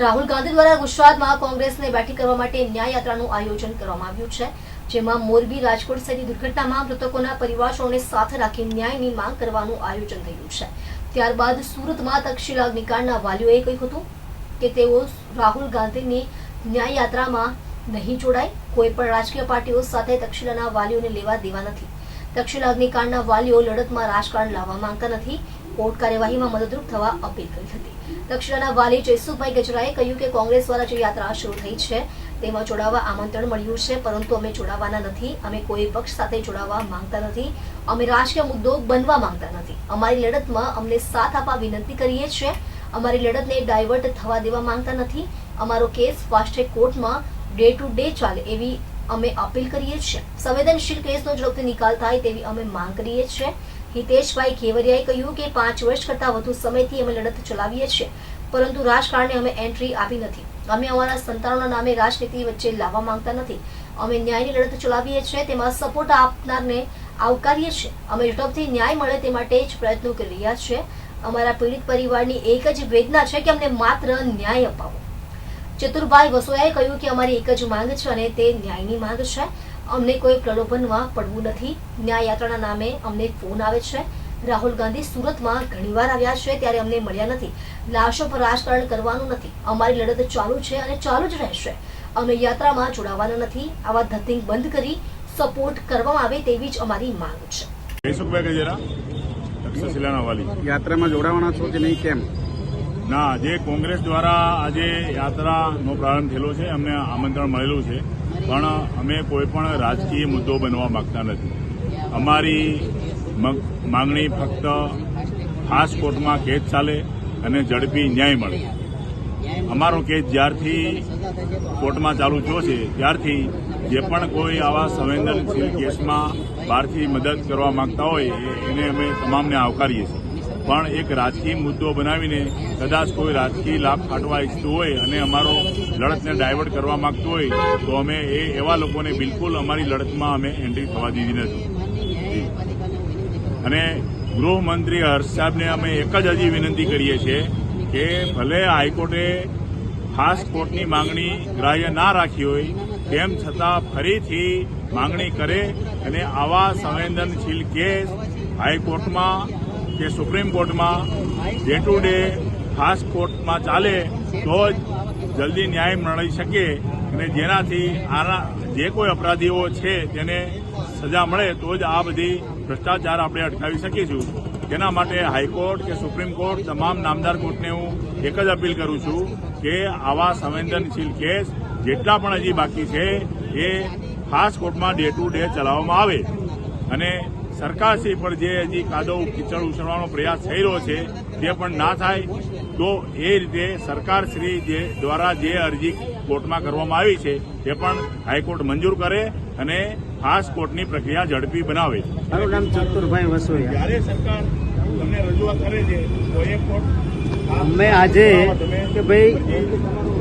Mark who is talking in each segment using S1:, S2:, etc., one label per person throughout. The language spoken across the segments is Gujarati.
S1: રાહુલ ગાંધી દ્વારા ગુજરાતમાં કોંગ્રેસને બેઠી કરવા માટે ન્યાય યાત્રાનું આયોજન કરવામાં આવ્યું છે, જેમાં મોરબી રાજકોટ સહિત દુર્ઘટનામાં મૃતકોના પરિવારોને સાથે રાખી ન્યાયની માંગ કરવાનું આયોજન થયું છે. ત્યારબાદ સુરતમાં તક્ષશિલા અગ્નિકાંડના વાલીઓએ કહ્યું હતું કે તેઓ રાહુલ ગાંધીની ન્યાય યાત્રામાં નહીં જોડાય, કોઈ પણ રાજકીય પાર્ટીઓ સાથે તક્ષશિલાના વાલીઓને લેવા દેવા નથી. તક્ષશિલા અગ્નિકાંડના વાલીઓ લડતમાં રાજકારણ લાવવા માંગતા નથી કોર્ટ કાર્યવાહીમાં મદદરૂપ થવા અપીલ કરી હતી. દક્ષિણાના વાલી જયસુખભાઈ ગજરાએ કહ્યું કે કોંગ્રેસ દ્વારા જે યાત્રા શરૂ થઈ છે, તેમાં જોડાવા આમંત્રણ મળ્યું છે, પરંતુ અમે જોડાવાના નથી. અમે કોઈ પક્ષ સાથે જોડાવા માંગતા નથી. અમે રાજકીય મુદ્દો બનવા માંગતા નથી. અમારી લડતમાં અમને સાથ આપવા વિનંતી કરીએ છીએ. અમારી લડતને ડાયવર્ટ થવા દેવા માંગતા નથી. અમારો કેસ ફાસ્ટ ટ્રેક કોર્ટમાં ડે ટુ ડે ચાલે એવી અમે અપીલ કરીએ છીએ. સંવેદનશીલ કેસનો ઝડપથી નિકાલ થાય તેવી અમે માંગ કરીએ છીએ. હિતેશભાઈ ખેવરિયાએ કહ્યું કે પાંચ વર્ષ કરતાં વધુ સમયથી અમે લડત ચલાવીએ છીએ, પરંતુ રાજકારણે અમે એન્ટ્રી આપી નથી. અમે અમારા સંતાનોના નામે રાજનીતિ વચ્ચે લાવવા માંગતા નથી. અમે ન્યાયની લડત ચલાવીએ છીએ, તેમાં સપોર્ટ આપનારને આવકારીએ છીએ. અમે ઝડપથી ન્યાય મળે તે માટે જ પ્રયત્નો કરી રહ્યા છીએ. અમારા પીડિત પરિવારની એક જ વેદના છે કે અમને માત્ર ન્યાય અપાવો. ચતુરભાઈ વસોયાએ કહ્યું કે અમારી એક જ માંગ છે અને તે ન્યાયની માંગ છે. અમને કોઈ પ્રલોભનમાં પડવું નથી. ન્યાય યાત્રાના નામે અમને ફોન આવે છે. રાહુલ ગાંધી સુરતમાં ઘણીવાર આવ્યા છે ત્યારે અમને મળ્યા નથી. લાશો પર રાજકારણ કરવાનું નથી. અમારી લડત ચાલુ છે અને ચાલુ જ રહેશે. અમે યાત્રામાં જોડાવાના નથી. આવા ધતિંગ બંધ કરી સપોર્ટ કરવામાં આવે તેવી જ અમારી માંગ છે.
S2: યાત્રામાં જોડાવાના છો કે નહીં? કેમ?
S3: ના જે કોંગ્રેસ દ્વારા આજે યાત્રાનો પ્રારંભ થયેલો છે. અમને આમંત્રણ મળેલું છે. પણ અમે કોઈ પણ રાજકીય મુદ્દો બનવા માંગતા નથી. અમારી મગ- માંગણી ફક્ત ખાસ કોર્ટમાં કેસ ચાલે અને ઝડપી ન્યાય મળે. અમારો કેસ જ્યારથી કોર્ટમાં ચાલુ થયો છે, ત્યારથી જે પણ કોઈ આવા સંવેદનશીલ કેસમાં બહારથી મદદ કરવા માંગતા હોય એને અમે તમામને આવકારીએ છીએ. પણ એક રાજકીય મુદ્દો બનાવીને કદાચ કોઈ રાજકીય લાભ ફાટવા ઈચ્છતું હોય અને અમારો લડતને ડાયવર્ટ કરવા માંગતું હોય, તો અમે એ એવા લોકોને બિલકુલ અમારી લડતમાં અમે એન્ટ્રી થવા દીધી નથી. અને ગૃહમંત્રી હર્ષ સાહેબને અમે એક જ હજી વિનંતી કરીએ છીએ કે ભલે હાઈકોર્ટે ખાસ કોર્ટની માંગણી ગ્રાહ્ય ના રાખી હોય, તેમ છતાં ફરીથી માંગણી કરે અને આવા સંવેદનશીલ કેસ હાઈકોર્ટમાં કે સુપ્રીમ કોર્ટમાં ડે ટુ ડે ખાસ કોર્ટમાં ચાલે તો જ જલ્દી ન્યાય મળી શકે અને જેનાથી આના જે કોઈ અપરાધીઓ છે તેને સજા મળે તો જ આ બધી ભ્રષ્ટાચાર આપણે અટકાવી શકીશું. તેના માટે હાઈકોર્ટ કે સુપ્રીમ કોર્ટ તમામ નામદાર કોર્ટને હું એક જ અપીલ કરું છું કે આવા સંવેદનશીલ કેસ જેટલા પણ હજી બાકી છે એ ખાસ કોર્ટમાં ડે ટુ ડે ચલાવવામાં આવે. અને સરકારશ્રી પર જે હજી કાદવ કીચડ ઉછળવાનો પ્રયાસ થઈ રહ્યો છે તે પણ ના થાય તો એ રીતે સરકારશ્રી જે દ્વારા જે અરજી કોર્ટમાં કરવામાં આવી છે તે પણ હાઈકોર્ટ મંજૂર કરે અને ખાસ કોર્ટની પ્રક્રિયા ઝડપી બનાવે.
S2: મારું નામ ચતુરભાઈ વસોયા.
S3: જ્યારે સરકાર તમને રજૂઆત કરે છે તો એ કોર્ટ
S2: અમે આજે કે ભાઈ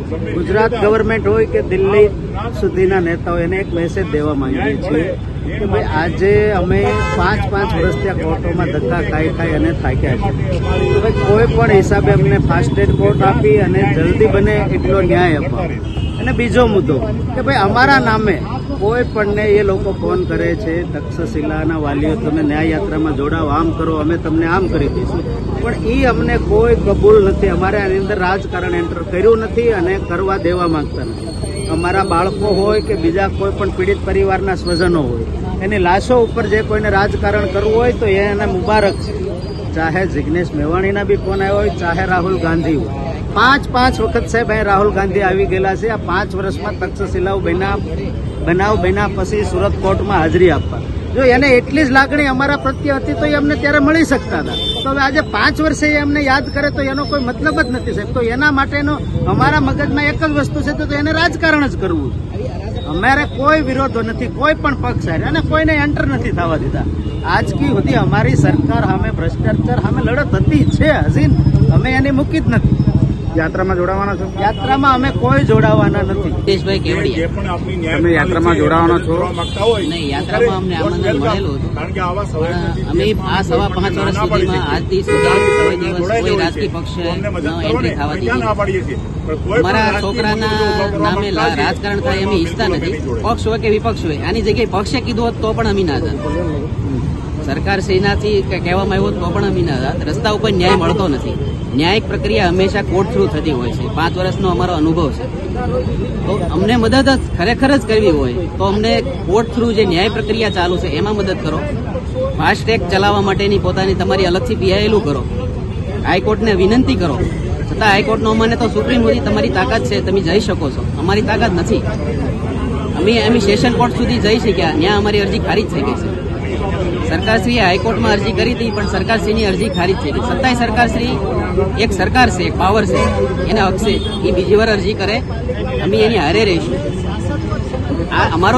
S2: ગુજરાત ગવર્મેન્ટ હોય કે દિલ્હી સુધીના નેતાઓ, એને એક મેસેજ દેવા માંગીએ છીએ કે ભાઈ આજે અમે પાંચ પાંચ વર્ષથી આ કોર્ટોમાં ધક્કા ખાઈ ખાઈ અને થાક્યા છે તો ભાઈ કોઈ પણ હિસાબે અમને ફાસ્ટ ટ્રેક કોર્ટ આપી અને જલ્દી બને એટલો ન્યાય અપાવો. અને બીજો મુદ્દો કે ભાઈ અમારા નામે કોઈ પણને એ લોકો ફોન કરે છે, તક્ષશિલાના વાલીઓ, તમે ન્યાય યાત્રામાં જોડાઓ, આમ કરો, અમે તમને આમ કરી દઈશું. પણ એ અમને કોઈ કબૂલ નથી. અમારે આની અંદર રાજકારણ એન્ટર કર્યું નથી અને કરવા દેવા માંગતા નથી. અમારા બાળકો હોય કે બીજા કોઈ પણ પીડિત પરિવારના સ્વજનો હોય, એની લાશો ઉપર જે કોઈને રાજકારણ કરવું હોય તો એ એને મુબારક છે. ચાહે જિગ્નેશ મેવાણીના બી ફોન આવ્યો હોય, ચાહે રાહુલ ગાંધી હોય. પાંચ પાંચ વખત સાહેબ અહીં રાહુલ ગાંધી આવી ગયેલા છે. આ પાંચ વર્ષમાં તક્ષશિલાઓ બન્યા. બનાવ બન્યા પછી સુરત કોર્ટમાં હાજરી આપવા. જો એને એટલી જ લાગણી અમારા પ્રત્યે હતી તો એ અમને ત્યારે મળી શકતા હતા. તો હવે આજે પાંચ વર્ષે એ અમને યાદ કરે તો એનો કોઈ મતલબ જ નથી સાહેબ. તો એના માટેનો અમારા મગજમાં એક જ વસ્તુ છે તો એને રાજકારણ જ કરવું અમારે કોઈ વિરોધો નથી, કોઈ પણ પક્ષ સાહેબ અને કોઈને એન્ટર નથી થવા દીધા. આજકી સુધી અમારી સરકાર સામે ભ્રષ્ટાચાર સામે લડત હતી છે, હજી અમે એને મૂકી જ નથી.
S4: યાત્રામાં જોડાવાના છો?
S2: યાત્રામાં અમે કોઈ જોડાવાના નથી.
S3: દેશભાઈ ન્યાય
S4: તમે યાત્રામાં જોડાવાના છો?
S5: નહીં, યાત્રામાં અમને આમંત્રણ મળેલું હતું.
S3: કારણ કે આવા સંવેદનશીલ
S5: પણ અમે આ સવા પાંચ વર્ષ સુધીમાં આજથી સુધી
S3: આવી
S5: કોઈ દિવસ કોઈ રાજકીય. પક્ષે એન્ટ્રી થવા દીધી.
S3: રાજકીય
S5: છોકરાના નામે રાજકારણ થાય અમે ઈચ્છતા નથી. પક્ષ હોય કે વિપક્ષ હોય આની જગ્યાએ પક્ષે કીધું હોત તો પણ અમે ના જાત સરકાર શ્રીનાથી કે કહેવામાં આવ્યું તો પણ અમી રસ્તા ઉપર ન્યાય મળતો નથી. ન્યાયિક પ્રક્રિયા હંમેશા કોર્ટ થ્રુ થતી હોય છે. પાંચ વર્ષનો અમારો અનુભવ છે. તો અમને મદદ ખરેખર જ કરવી હોય તો અમને કોર્ટ થ્રુ જે ન્યાય પ્રક્રિયા ચાલુ છે એમાં મદદ કરો. ફાસ્ટ ટ્રેક ચલાવવા માટેની પોતાની તમારી અલગથી પીઆઈએલું કરો. હાઈકોર્ટને વિનંતી કરો. છતાં હાઈકોર્ટનો અમને તો સુપ્રીમ સુધી તમારી તાકાત છે, તમે જઈ શકો છો. અમારી તાકાત નથી. અમે અમે સેશન કોર્ટ સુધી જઈ શક્યા. ત્યાં અમારી અરજી ખારીજ થઈ ગઈ છે. સરકારશ્રીએ હાઈકોર્ટમાં અરજી કરી હતી, પણ સરકારશ્રીની અરજી ખારીજ થઈ ગઈ. છતાંય સરકારશ્રી, એક સરકાર છે, પાવર છે, એને છે એ બીજી વાર અરજી કરે. અમે એની હારે રહીશું. આ અમારો